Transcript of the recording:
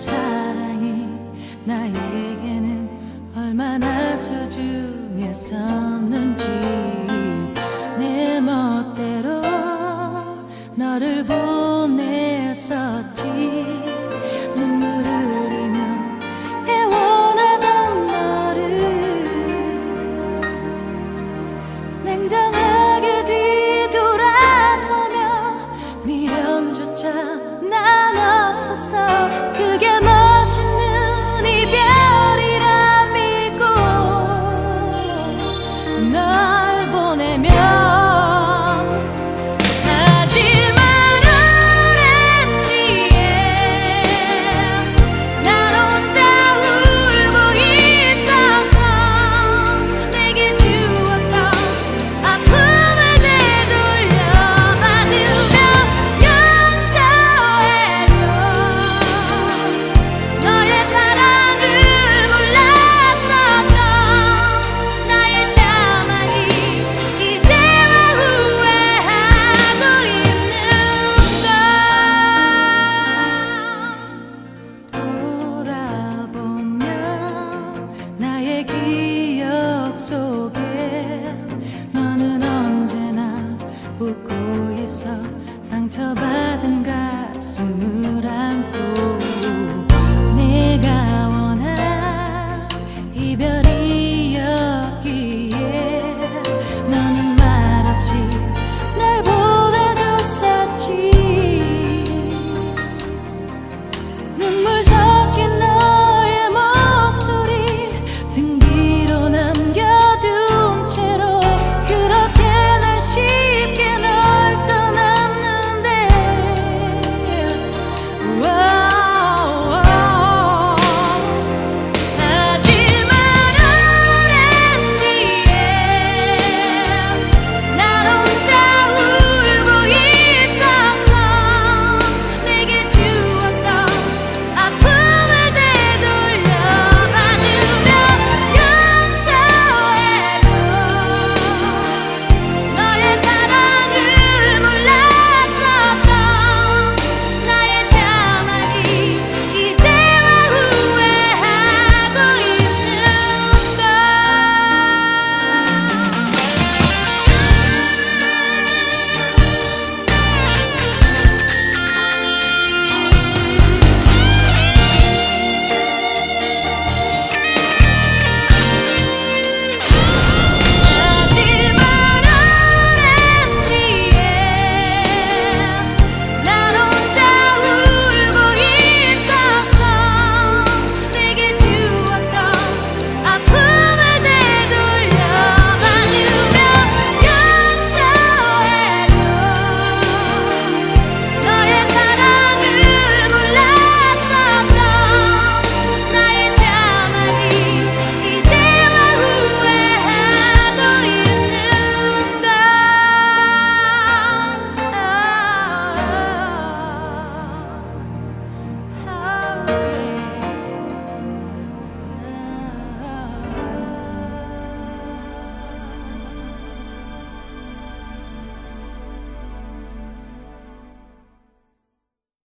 사랑이 나에게는 얼마나 소중했었는지. 내 멋대로 너를 보냈었지. 눈물 흘리며 애원하던 너를 냉정하게 뒤돌아서며 미련조차 난 없었어. 상처받은 가슴을